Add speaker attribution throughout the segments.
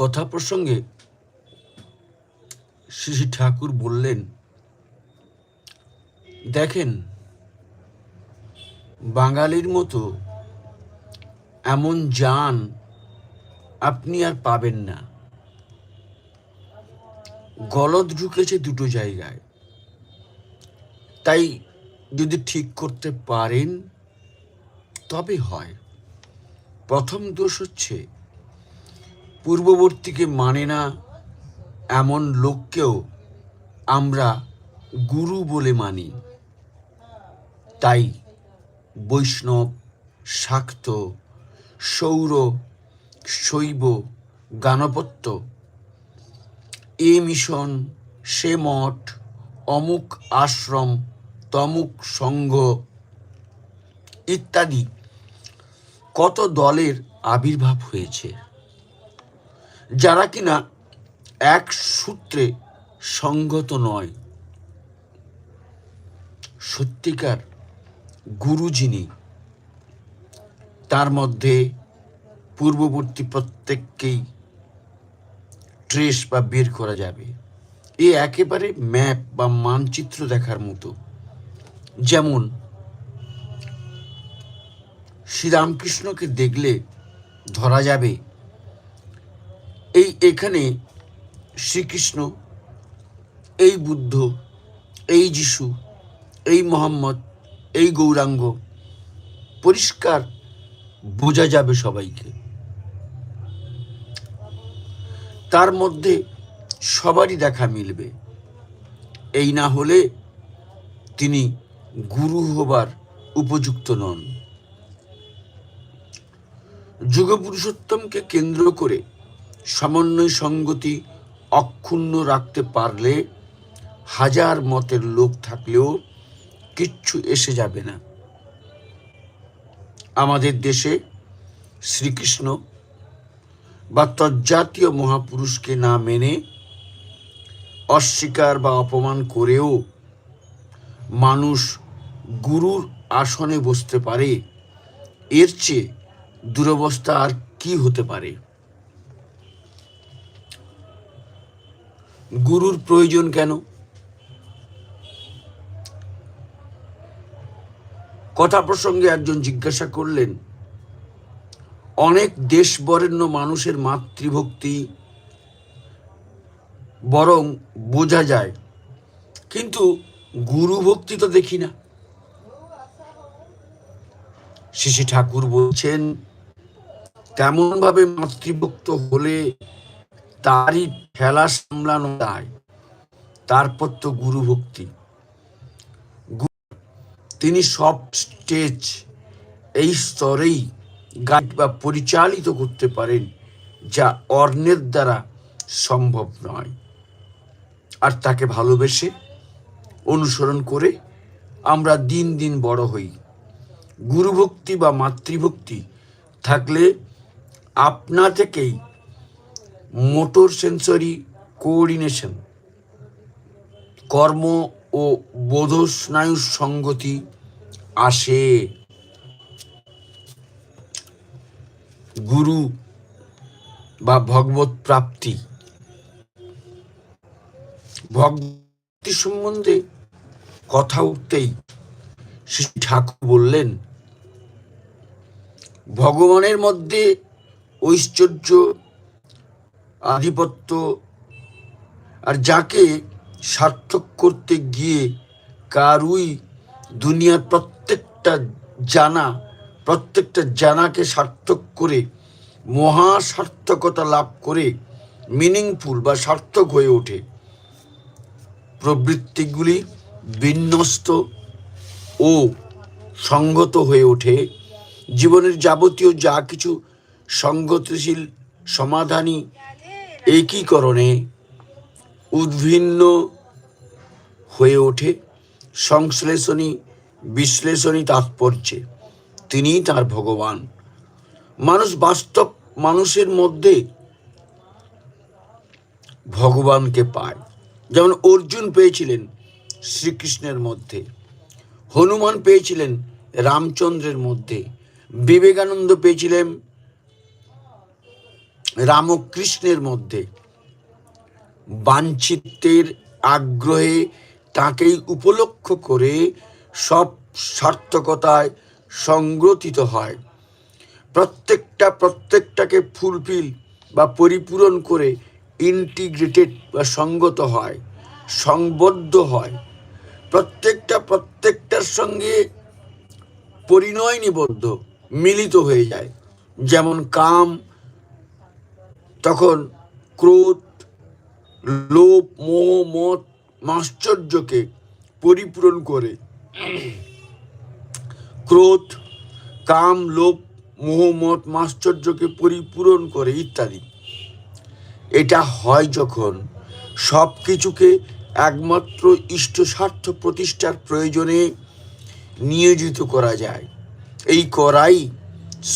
Speaker 1: কথা প্রসঙ্গে শ্রী ঠাকুর বললেন, দেখেন, বাঙালির মতো এমন যান আপনি আর পাবেন না। গলদ ঢুকেছে দুটো জায়গায়। তাই যদি ঠিক করতে পারেন, তবে হয়। প্রথম দোষ হচ্ছে পূর্ববর্তীকে মানে না এমন লোককেও আমরা গুরু বলে মানি। তাই বৈষ্ণব, শাক্ত, সৌর, শৈব, গানপত্য, এ মিশন, সে মঠ, অমুক আশ্রম, তমুক সংঘ ইত্যাদি কত দলের আবির্ভাব হয়েছে। যারা কিনা এক সূত্রে সঙ্গত নয়। সত্যিকার গুরু যিনি তার মধ্যে পূর্ববর্তী প্রত্যেককেই ট্রেস বা বের করা যাবে। এ একেবারে ম্যাপ বা মানচিত্র দেখার মতো। যেমন শ্রীরামকৃষ্ণকে দেখলে ধরা যাবে এই এখানে শ্রীকৃষ্ণ, এই বুদ্ধ, এই যিশু, এই মোহাম্মদ, এই গৌরাঙ্গ, পরিষ্কার বোঝা যাবে সবাইকে। তার মধ্যে সবারই দেখা মিলবে। এই না হলে তিনি গুরু হবার উপযুক্ত নন। যুগপুরুষোত্তমকে কেন্দ্র করে সমন্বয় সঙ্গতি অক্ষুণ্ণ রাখতে পারলে হাজার মতের লোক থাকলেও কিচ্ছু এসে যাবে না। আমাদের দেশে শ্রীকৃষ্ণ বা তজ্জাতীয় মহাপুরুষকে না মেনে অস্বীকার বা অপমান করেও মানুষ গুরুর আসনে বসতে পারে, এর চেয়ে দুরবস্থা আর কি হতে পারে? গুরুর প্রয়োজন কেন? কথা প্রসঙ্গে একজন জিজ্ঞাসা করলেন, অনেক দেশ বরেণ্য মানুষের মাতৃভক্তি বরং বোঝা যায়, কিন্তু গুরু ভক্তি তো দেখি না। শিশি ঠাকুর বলছেন, তেমনভাবে মাতৃভক্ত হলে তারই ঠেলা সামলানো যায়। তারপর তো গুরু ভক্তি। তিনি সব স্টেজ এই স্তরেই গাইড বা পরিচালিত করতে পারেন, যা অর্ণের দ্বারা সম্ভব নয়। আর তাকে ভালোবেসে অনুসরণ করে আমরা দিন দিন বড় হই। গুরুভক্তি বা মাতৃভক্তি থাকলে আপনা থেকেই মোটর সেন্সরি কোঅর্ডিনেশন কর্ম ও বোধ স্নায়ুর সঙ্গতি আসে। গুরু বা ভগবত প্রাপ্তি। ভক্তি সম্বন্ধে কথা উঠতেই শ্রী ঠাকুর বললেন, ভগবানের মধ্যে ঐশ্বর্য আধিপত্য আর যাকে সার্থক করতে গিয়ে কারুই দুনিয়ার প্রত্যেকটা জানা, প্রত্যেকটা জানাকে সার্থক করে মহা সার্থকতা লাভ করে মিনিংফুল বা সার্থক হয়ে ওঠে। প্রবৃত্তিগুলি বিন্যস্ত ও সঙ্গত হয়ে ওঠে। জীবনের যাবতীয় যা কিছু সঙ্গতিশীল সমাধানই একীকরণে উদ্ভিন্ন হয়ে ওঠে, সংশ্লেষণী, বিশ্লেষণী তাৎপর্যে। তিনিই তার ভগবান। মানুষ বাস্তব মানুষের মধ্যে ভগবানকে পায়। যেমন অর্জুন পেয়েছিলেন শ্রীকৃষ্ণের মধ্যে, হনুমান পেয়েছিলেন রামচন্দ্রের মধ্যে, বিবেকানন্দ পেয়েছিলেন রামকৃষ্ণের মধ্যে বাঞ্ছিত্যের আগ্রহে তাকেই উপলক্ষ করে সব সার্থকতায় সংগ্রথিত হয়। প্রত্যেকটা, প্রত্যেকটাকে ফুলফিল বা পরিপূরণ করে ইন্টিগ্রেটেড বা সঙ্গত হয়, সংবদ্ধ হয়। প্রত্যেকটা, প্রত্যেকটার সঙ্গে পরিণয় নিবদ্ধ মিলিত হয়ে যায়। যেমন কাম তখন ক্রোধ, লোভ, মোহ, মত, মাশ্চর্যকে পরিপূরণ করে। ক্রোধ, কাম, লোভ, মোহ, মত, মাশ্চর্যকে পরিপূরণ করে ইত্যাদি। এটা হয় যখন সব কিছুকে একমাত্র ইষ্ট স্বার্থ প্রতিষ্ঠার প্রয়োজনে নিয়োজিত করা যায়। এই করাই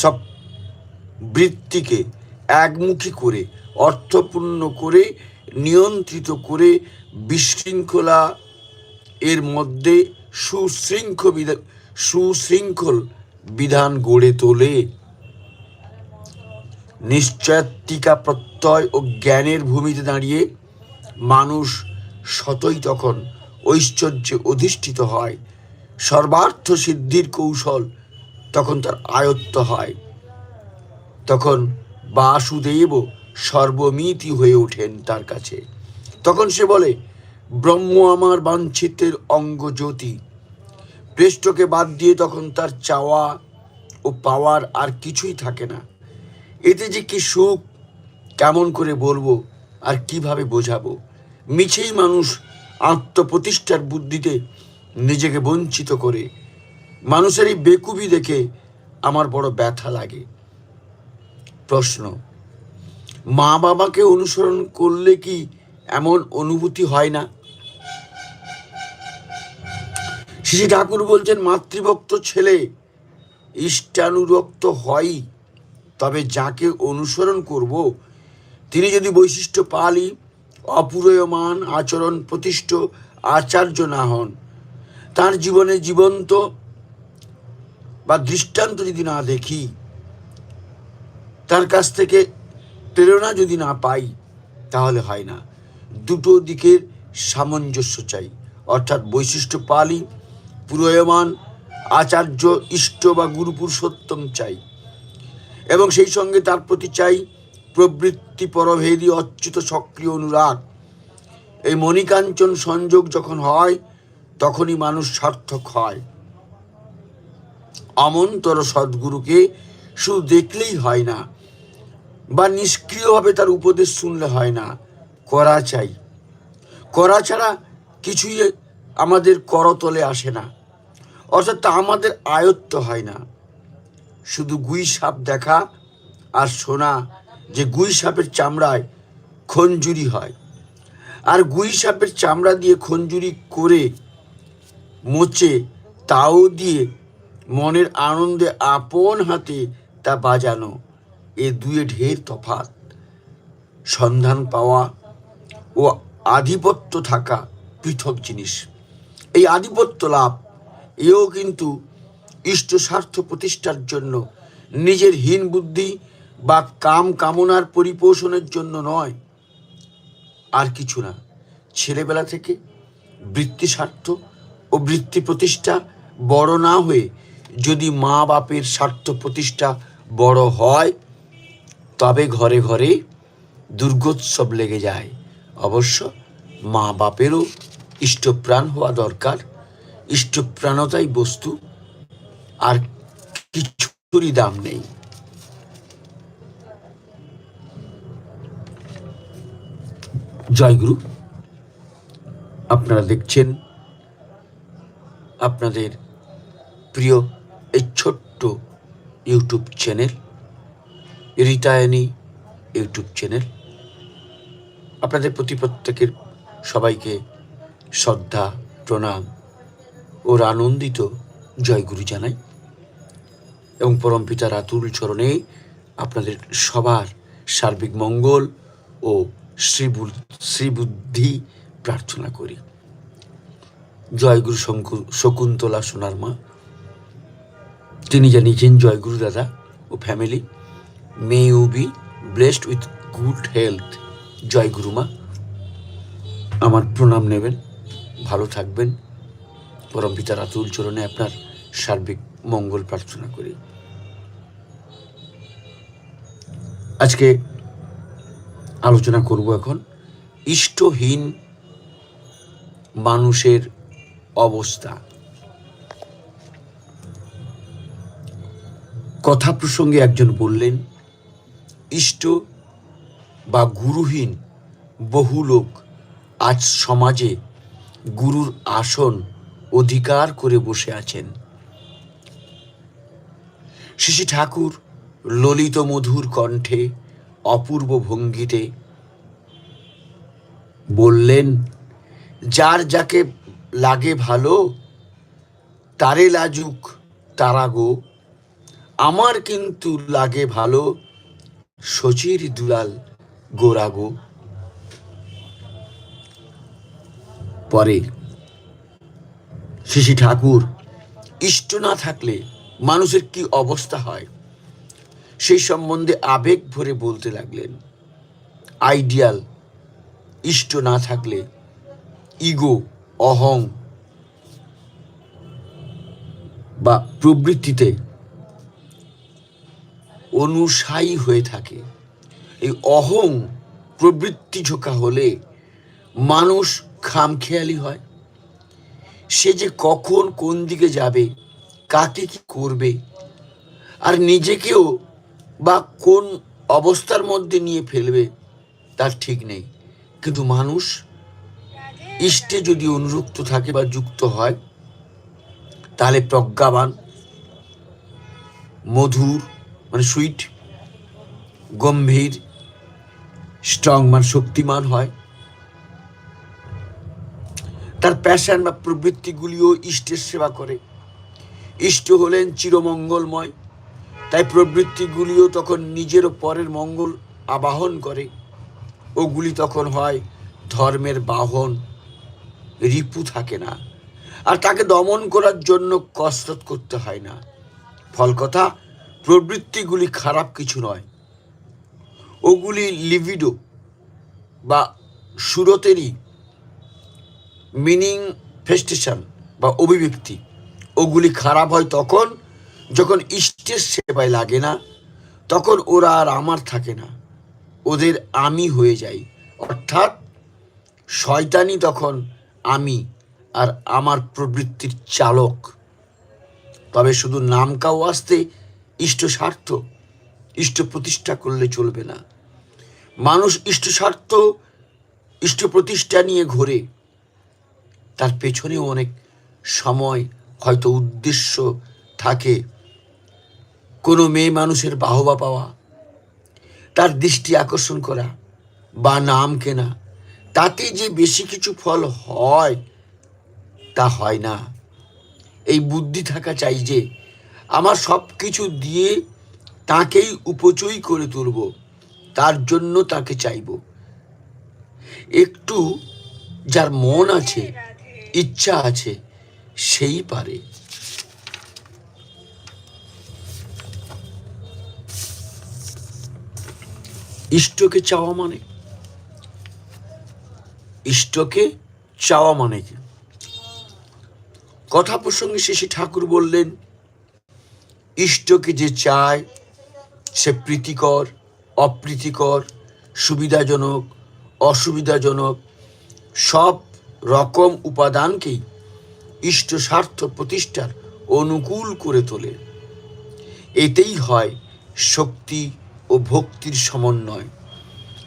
Speaker 1: সব বৃত্তিকে একমুখী করে, অর্থপূর্ণ করে, নিয়ন্ত্রিত করে বিশৃঙ্খলা এর মধ্যে সুশৃঙ্খল বিধান সুশৃঙ্খল বিধান গড়ে তোলে। নিশ্চয়াত্মিকা প্রত্যয় ও জ্ঞানের ভূমিতে দাঁড়িয়ে মানুষ শতই তখন ঐশ্বর্যে অধিষ্ঠিত হয়। সর্বার্থ সিদ্ধির কৌশল তখন তার আয়ত্ত হয়। তখন বাসুদেব সর্বমিতি হয়ে ওঠেন তার কাছে। তখন সে বলে, ব্রহ্ম আমার বাঞ্ছিতের অঙ্গ জ্যোতি। পৃষ্ঠকে বাদ দিয়ে তখন তার চাওয়া ও পাওয়ার আর কিছুই থাকে না। এতে যে কি সুখ, কেমন করে বলব আর কীভাবে বোঝাবো? মিছেই মানুষ আত্মপ্রতিষ্ঠার বুদ্ধিতে নিজেকে বঞ্চিত করে। মানুষের এই বেকুবি দেখে আমার বড় ব্যথা লাগে। প্রশ্ন। মা বাবাকে অনুসরণ করলে কি এমন অনুভূতি হয় না? শ্রী ঠাকুর বলছেন, মাতৃভক্ত ছেলে ইষ্টানুরক্ত হয়ই তবে যাকে অনুসরণ করব, তিনি যদি বৈশিষ্ট্য পালি, অপূরয়মান আচরণ প্রতিষ্ঠ, আচার্য না হন, তার জীবনে জীবন্ত বা দৃষ্টান্ত যদি না দেখি তার কাছ থেকে প্রেরণা যদি না পাই, তাহলে হয় না। দুটো দিকের সামঞ্জস্য চাই। অর্থাৎ বৈশিষ্ট্য পালি পুরোয়মান, আচার্য ইষ্ট বা গুরু পুরুষোত্তম চাই। এবং সেই সঙ্গে তার প্রতি চাই প্রবৃত্তি পরভেদী, অচ্যুত সক্রিয় অনুরাগ। এই মণিকাঞ্চন সংযোগ যখন হয়, তখনই মানুষ সার্থক হয়। অমন্তর সদ্গুরুকে শুধু দেখলেই হয় না বা নিষ্ক্রিয়ভাবে তার উপদেশ শুনলে হয় না। করা চাই। করা ছাড়া কিছুই আমাদের করতলে আসে না। অর্থাৎ তা আমাদের আয়ত্ত হয় না। শুধু গুই সাপ দেখা আর শোনা যে গুই সাপের চামড়ায় খঞ্জুরি হয়। আর গুই সাপের চামড়া দিয়ে খঞ্জুরি করে মোচে, তাও দিয়ে মনের আনন্দে আপন হাতে তা বাজানো। এ দুয়ে ঢের তফাৎ সন্ধান পাওয়া ও আধিপত্য থাকা পৃথক জিনিস। এই আধিপত্য লাভ, এও কিন্তু ইষ্ট স্বার্থ প্রতিষ্ঠার জন্য নিজের হীন বুদ্ধি বা কাম কামনার পরিপোষণের জন্য নয়। আর কিছু না, ছেলেবেলা থেকে বৃত্তি স্বার্থ ও বৃত্তি প্রতিষ্ঠা বড় না হয়ে যদি মা বাপের স্বার্থ প্রতিষ্ঠা বড় হয় তবে ঘরে ঘরে দুর্গোৎসব লেগে যায়। অবশ্য মা বাপেরও ইষ্টপ্রাণ হওয়া দরকার। ইষ্টপ্রাণতাই বস্তু, আর কিছুরই দাম নেই। জয়গুরু, আপনারা দেখছেন আপনাদের প্রিয় এই ছোট্ট YouTube channel Ritayani YouTube channel. আপনাদের প্রতি প্রত্যেকের সবাইকে শ্রদ্ধা, প্রণাম ওর আনন্দিত জয়গুরু জানাই। এবং পরমপিতার আতুল চরণে আপনাদের সবার সার্বিক মঙ্গল ও শ্রীবু- শ্রীবুদ্ধি প্রার্থনা করি। জয়গুরু শঙ্কু- শকুন্তলা সোনার মা, তিনি জানিয়েছেন জয়গুরু দাদা ও family may you be blessed with good health জয় গুরুমা আমার প্রণাম নেবেন, ভালো থাকবেন। পরম পিতার আতুল চরণে আপনার সার্বিক মঙ্গল প্রার্থনা করি। আজকে আলোচনা করব এখন ইষ্টহীন মানুষের অবস্থা। কথা প্রসঙ্গে একজন বললেন ইষ্ট বা গুরুহীন বহু লোক আজ সমাজে গুরুর আসন অধিকার করে বসে আছেন। শিশি ঠাকুর ললিত মধুর কণ্ঠে অপূর্ব ভঙ্গিতে বললেন, যার যাকে লাগে ভালো, তারে লাজুক তারা গো। আমার কিন্তু লাগে ভালো শচীর দুলাল গোরাগো। পরে, শিশি ঠাকুর, ইষ্ট না থাকলে মানুষের কি অবস্থা হয়? সেই সম্বন্ধে আবেগ ভরে বলতে লাগলেন, আইডিয়াল, ইষ্ট না থাকলে ইগো, অহং বা প্রবৃত্তিতে অনুসায়ী হয়ে থাকে। এই অহং প্রবৃত্তি ঝোঁকা হলে মানুষ খামখেয়ালি হয়। সে যে কখন কোন দিকে যাবে, কাকে কি করবে, আর নিজেকেও বা কোন অবস্থার মধ্যে নিয়ে ফেলবে, তার ঠিক নেই। কিন্তু মানুষ ইষ্টে যদি অনুরক্ত থাকে বা যুক্ত হয়, তাহলে প্রজ্ঞাবান, মধুর মানে সুইট, গম্ভীর, স্ট্রং মানে শক্তিমান হয়। তার প্যাশন বা প্রবৃত্তিগুলিও ইষ্টের সেবা করে। ইষ্ট হলেন চিরমঙ্গলময়, তাই প্রবৃত্তিগুলিও তখন নিজের পরের মঙ্গল আবাহন করে। ওগুলি তখন হয় ধর্মের বাহন, রিপু থাকে না। আর তাকে দমন করার জন্য কসরত করতে হয় না। ফল কথা প্রবৃত্তিগুলি খারাপ কিছু নয়। ওগুলি লিভিডো বা সুরতেরই মিনিং ফেস্টেশন বা অভিব্যক্তি। ওগুলি খারাপ হয় তখন যখন ইষ্টের সেবায় লাগে না, তখন ওরা আর আমার থাকে না। ওদের আমি হয়ে যাই। অর্থাৎ শয়তানি তখন আমি আর আমার প্রবৃত্তির চালক। তবে শুধু নামকাও আসতে ইষ্ট স্বার্থ ইষ্ট প্রতিষ্ঠা করলে চলবে না। মানুষ ইষ্ট স্বার্থ ইষ্ট প্রতিষ্ঠা নিয়ে ঘোরে। তার পেছনেও অনেক সময় হয়তো উদ্দেশ্য থাকে। কোনো মেয়ে মানুষের বাহবা পাওয়া, তার দৃষ্টি আকর্ষণ করা বা নাম কেনা, তাতে যে বেশি কিছু ফল হয়, তা হয় না। এই বুদ্ধি থাকা চাই যে আমার সব কিছু দিয়ে তাকেই উপচয় করে তুলব, তার জন্য তাকে চাইব। একটু যার মন আছে, ইচ্ছা আছে, সেই পারে। ইষ্টকে চাওয়া মানে? ইষ্টকে চাওয়া মানে কথা প্রসঙ্গে শেষে ঠাকুর বললেন ইষ্টকে যে চায়, সে প্রীতিকর, অপ্রীতিকর, সুবিধাজনক, অসুবিধাজনক, সব রকম উপাদানকেই ইষ্ট স্বার্থ প্রতিষ্ঠার অনুকূল করে তোলে। এতেই হয় শক্তি ও ভক্তির সমন্বয়।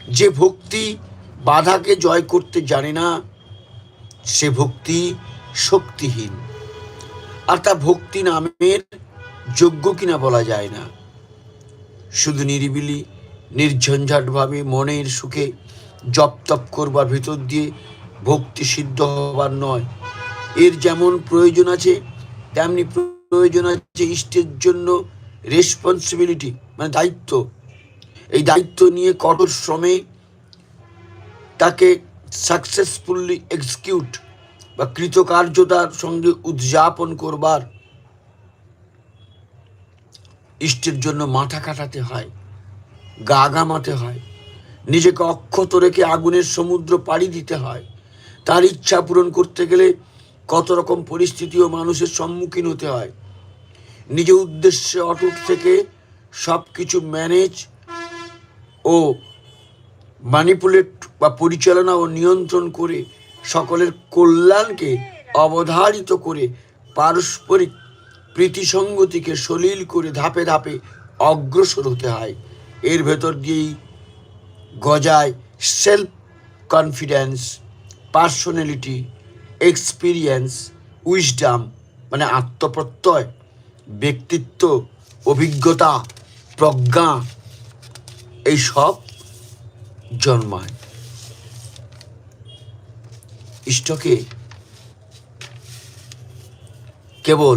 Speaker 1: যে ভক্তি বাধাকে জয় করতে জানে না, সে ভক্তি শক্তিহীন। আর তা ভক্তি নামের যোগ্য কিনা বলা যায় না। শুধু নিরিবিলি, নির্ঝঞ্ঝাটভাবে মনের সুখে জপ তপ করবার ভিতর দিয়ে ভক্তি সিদ্ধ হবার নয়। এর যেমন প্রয়োজন আছে, তেমনি প্রয়োজন আছে ইষ্টের জন্য রেসপন্সিবিলিটি মানে দায়িত্ব। এই দায়িত্ব নিয়ে কঠোর শ্রমে তাকে সাকসেসফুলি এক্সিকিউট বা কৃতকার্যতার সঙ্গে উদযাপন করবার ইষ্টের জন্য মাথা কাটাতে হয়, গা গামাতে হয়, নিজেকে অক্ষত রেখে আগুনের সমুদ্র পাড়ি দিতে হয়। তার ইচ্ছা পূরণ করতে গেলে কত রকম পরিস্থিতি ও মানুষের সম্মুখীন হতে হয়। নিজ উদ্দেশ্যে অটুট থেকে সব কিছু ম্যানেজ ও ম্যানিপুলেট বা পরিচালনা ও নিয়ন্ত্রণ করে সকলের কল্যাণকে অবধারিত করে পারস্পরিক প্রীতিসঙ্গতিকে সলিল করে ধাপে ধাপে অগ্রসর হতে হয়। এর ভেতর দিয়েই গজায় self confidence personality experience wisdom মানে আত্মপ্রত্যয়, ব্যক্তিত্ব, অভিজ্ঞতা, প্রজ্ঞা এইসব জন্মায়। ইষ্টকে কেবল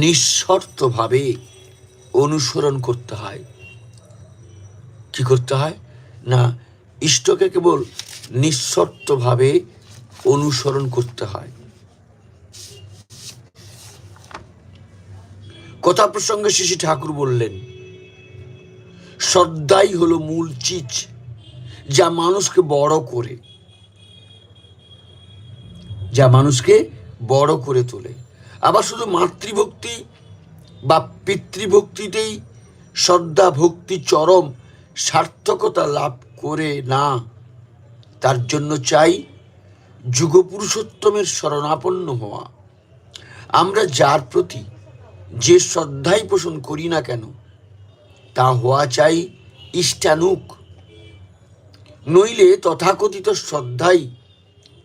Speaker 1: নিঃশর্তভাবে অনুসরণ করতে হয়। কি করতে হয়? না, ইষ্টকে কেবল নিঃশর্তভাবে অনুসরণ করতে হয়। কথা প্রসঙ্গে শিশি ঠাকুর বললেন শ্রদ্ধাই হলো মূল চিজ যা মানুষকে বড় করে, যা মানুষকে বড় করে তোলে। আবার শুধু মাতৃভক্তি বা পিতৃভক্তিতেই শ্রদ্ধা ভক্তি চরম সার্থকতা লাভ করে না। তার জন্য চাই যুগপুরুষোত্তমের শরণাপন্ন হওয়া। আমরা যার প্রতি যে শ্রদ্ধাই পোষণ করি না কেন, তা হওয়া চাই ইষ্টানুক। নইলে তথাকথিত শ্রদ্ধাই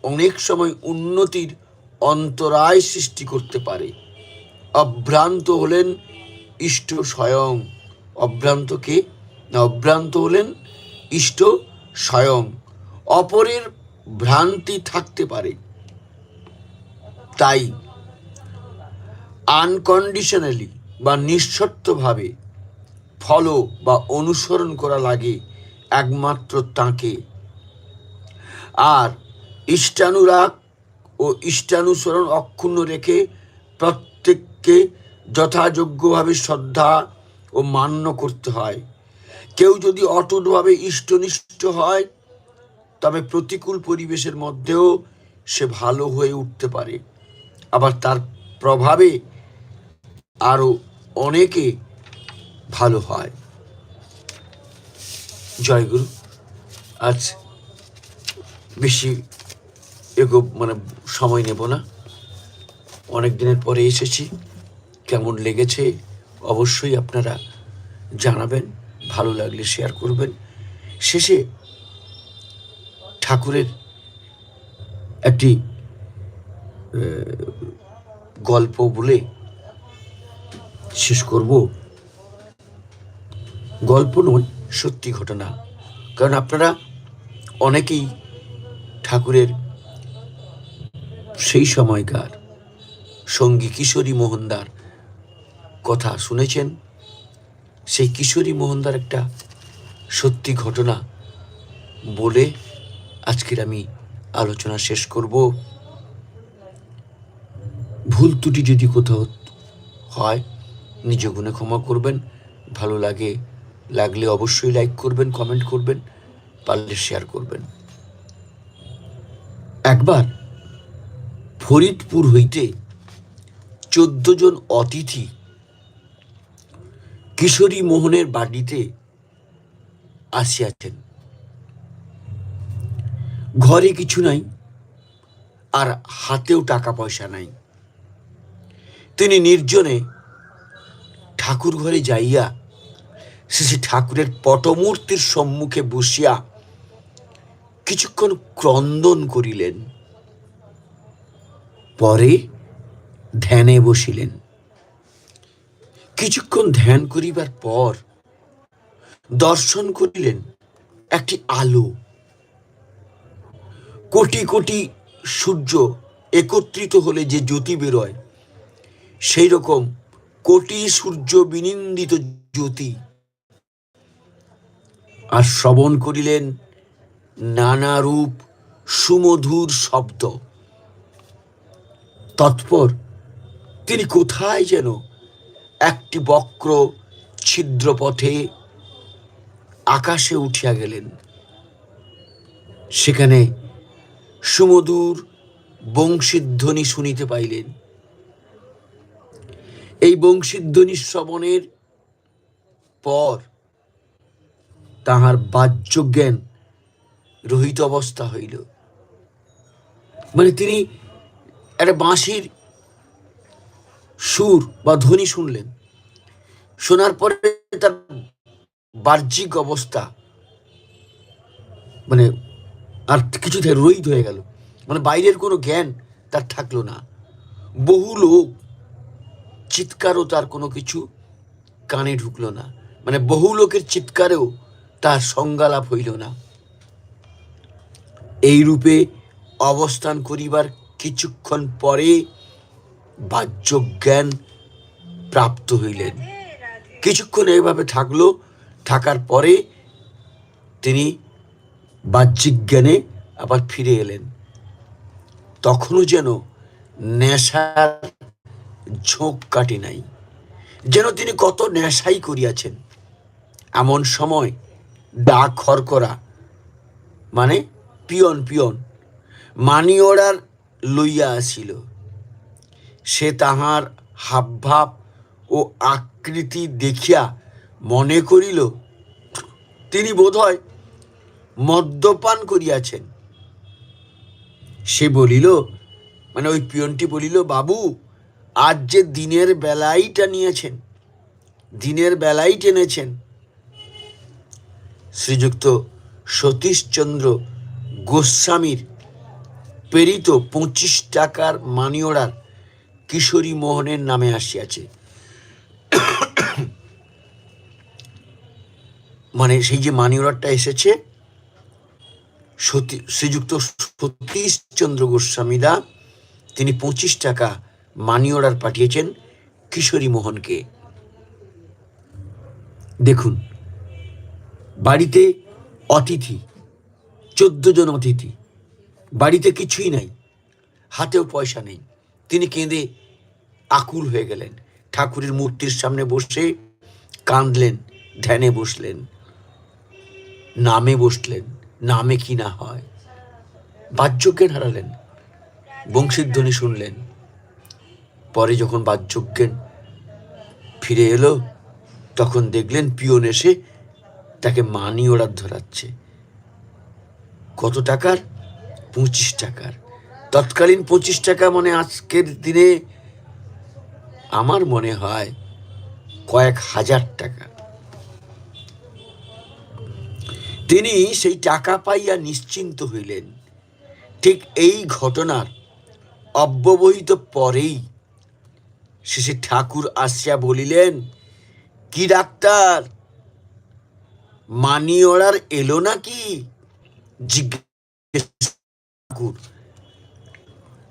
Speaker 1: অনেক সময় উন্নতির অন্তরায় সৃষ্টি করতে পারে। অভ্রান্ত হলেন ইষ্ট স্বয়ং। অভ্রান্তকে না, অভ্রান্ত হলেন ইষ্ট স্বয়ং। অপরের ভ্রান্তি থাকতে পারে। তাই আনকন্ডিশনালি বা নিঃশর্তভাবে ফলো বা অনুসরণ করা লাগে একমাত্র তাকে। আর ইষ্টানুরাগ ও ইষ্টানুসরণ অক্ষুণ্ণ রেখে প্রত্যেককে যথাযোগ্যভাবে শ্রদ্ধা ও মান্য করতে হয়। কেউ যদি অটুটভাবে ইষ্টনিষ্ঠ হয়, তবে প্রতিকূল পরিবেশের মধ্যেও সে ভালো হয়ে উঠতে পারে। আবার তার প্রভাবে আরও অনেকে ভালো হয়। জয়গুরু, আজ বেশি এগো মানে সময় নেব না। অনেক দিনের পরে এসেছি। কেমন লেগেছে অবশ্যই আপনারা জানাবেন, ভালো লাগলে শেয়ার করবেন। শেষে ঠাকুরের একটি গল্প বলে শেষ করব। গল্প নয়, সত্যি ঘটনা। কারণ আপনারা অনেকেই ঠাকুরের সেই সময়কার সঙ্গী কিশোরী মোহনদার কথা শুনেছেন। সেই কিশোরী মোহনদার একটা সত্যি ঘটনা বলে আজকের আমি আলোচনা শেষ করব। ভুল ত্রুটি যদি কোথাও হয়, নিজ গুণে ক্ষমা করবেন। ভালো লাগে, লাগলে অবশ্যই লাইক করবেন কমেন্ট করবেন, পারলে শেয়ার করবেন। একবার ফরিদপুর হইতে চোদ্দ জন অতিথি কিশোরী মোহনের বাড়িতে আসিয়াছেন। ঘরে কিছু নাই আর হাতেও টাকা পয়সা নাই। তিনি নির্জনে ঠাকুর ঘরে যাইয়া শেষে ঠাকুরের পটমূর্তির সম্মুখে বসিয়া কিছুক্ষণ ক্রন্দন করিলেন। পরে ধ্যানে বসিলেন। কিছুক্ষণ ধ্যান করিবার পর দর্শন করিলেন একটি আলো। কোটি কোটি সূর্য একত্রিত হলে যে জ্যোতি বেরোয় সেই রকম কোটি সূর্য বিনিন্দিত জ্যোতি। আর শ্রবণ করিলেন নানা রূপ সুমধুর শব্দ। তৎপর। তিনি কোথায় যেন একটি বক্র ছিদ্র পথে আকাশে উঠিয়া গেলেন। সেখানে সুমধুর বংশীধ্বনি শুনিতে পাইলেন। এই বংশীধ্বনি শ্রবণের পর তাহার বাহ্য জ্ঞান রহিত অবস্থা হইল। মানে তিনি একটা বাঁশির সুর বা ধ্বনি শুনলেন। শোনার পরে তার বাহ্যিক অবস্থা মানে আর কিছু থেকে রহিত হয়ে গেল। মানে বাইরের কোনো জ্ঞান তার থাকল না। বহু লোক চিৎকারও তার কোনো কিছু কানে ঢুকলো না। মানে বহু লোকের চিৎকারেও তার সংজ্ঞালাপ হইল না। এই রূপে অবস্থান করিবার কিছুক্ষণ পরে বাহ্য জ্ঞান প্রাপ্ত হইলেন। কিছুক্ষণ এইভাবে থাকল, থাকার পরে তিনি বাহ্যিক জ্ঞানে আবার ফিরে এলেন। তখনও যেন নেশার ঝোঁক কাটে নাই, যেন তিনি কত নেশাই করিয়াছেন। এমন সময় ডাক খরকরা মানে পিয়ন পিয়ন মানি অর্ডার লইয়া আসিল। সে তাহার হাবভাব ও আকৃতি দেখিয়া মনে করিল, তিনি বোধহয় মদ্যপান করিয়াছেন। সে বলিল মানে ওই পিয়নটি বলিল, বাবু, আজ যে দিনের বেলাই টানিয়েছেন দিনের বেলাই টেনেছেন। শ্রীযুক্ত সতীশচন্দ্র গোস্বামীর প্রেরিত পঁচিশ টাকার মানি অর্ডার কিশোরী মোহনের নামে আসিয়াছে। মানে সেই যে মানি অর্ডারটা এসেছে, সতী শ্রীযুক্ত সতীশচন্দ্র গোস্বামীদা তিনি পঁচিশ টাকা মানি অর্ডার পাঠিয়েছেন কিশোরী মোহনকে। দেখুন, বাড়িতে অতিথি, চোদ্দ জন অতিথি বাড়িতে কিছুই নাই, হাতেও পয়সা নেই। তিনি কেঁদে আকুল হয়ে গেলেন। ঠাকুরের মূর্তির সামনে বসে কাঁদলেন, ধ্যানে বসলেন, নামে বসলেন, নামে কি না হয়। বাহ্যজ্ঞান হারালেন, বংশীধ্বনি শুনলেন। পরে যখন বাহ্যজ্ঞান ফিরে এলো, তখন দেখলেন পিয়ন এসে তাকে মানি অর্ডার ধরাচ্ছে। কত টাকার? পঁচিশ টাকার। তৎকালীন পঁচিশ টাকা মানে আজকের দিনে আমার মনে হয় কয়েক হাজার টাকা। তিনি সেই টাকা পাইয়া নিশ্চিন্ত হইলেন। ঠিক এই ঘটনার অব্যবহিত পরেই শেষে ঠাকুর আসিয়া বলিলেন, কি ডাক্তার? মানি অর্ডার এলো নাকি? জিজ্ঞেস ঠাকুর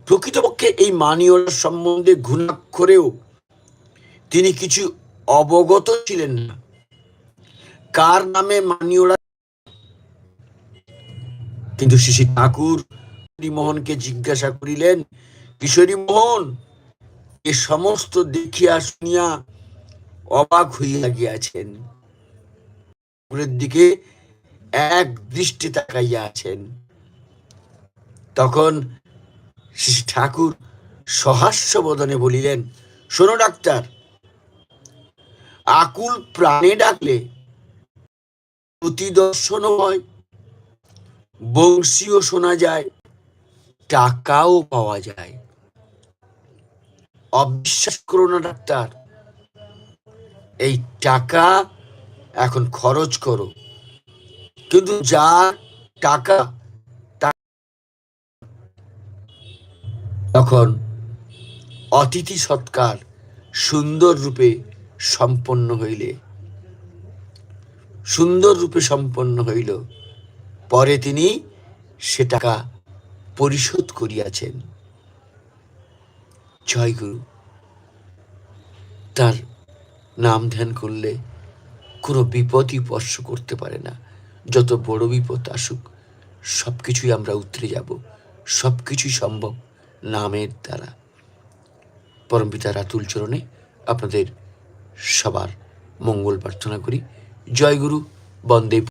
Speaker 1: প্রকৃতপক্ষে এই মানি অর্ডার সম্বন্ধে ঘুণাক্ষরেও তিনি কিছু অবগত ছিলেন না। কার নামে মানি কিন্তু শ্রী শ্রী ঠাকুর মোহনকে জিজ্ঞাসা করিলেন, কিশোরী মোহন, এ সমস্ত দেখিয়া শুনিয়া অবাক হইয়া গিয়াছেন দিকে এক দৃষ্টি তাকাইয়া আছেন। তখন ঠাকুর সহাস্য বদনে বলিলেন, শোনো ডাক্তার, আকুল প্রাণে ডাকলে প্রতিদর্শনও হয় বংশীও শোনা যায়, টাকাও পাওয়া যায়। অবিশ্বাস করো না ডাক্তার, এই টাকা এখন খরচ করো। কিন্তু যা টাকা তা- তখন অতিথি সৎকার সুন্দর রূপে সম্পন্ন হইলে। সুন্দর রূপে সম্পন্ন হইল, পরে তিনি সে টাকা পরিশোধ করিয়াছেন। জয় গুরু। তার নাম ধ্যান করলে কোনো বিপদই স্পর্শ করতে পারে না। যত বড় বিপদ আসুক সব কিছুই আমরা উতরে যাব সব কিছুই সম্ভব। নামের দ্বারা। পরমপিতা রাতুল চরণে আপনাদের সবার মঙ্গল প্রার্থনা করি। জয়গুরু বন্দে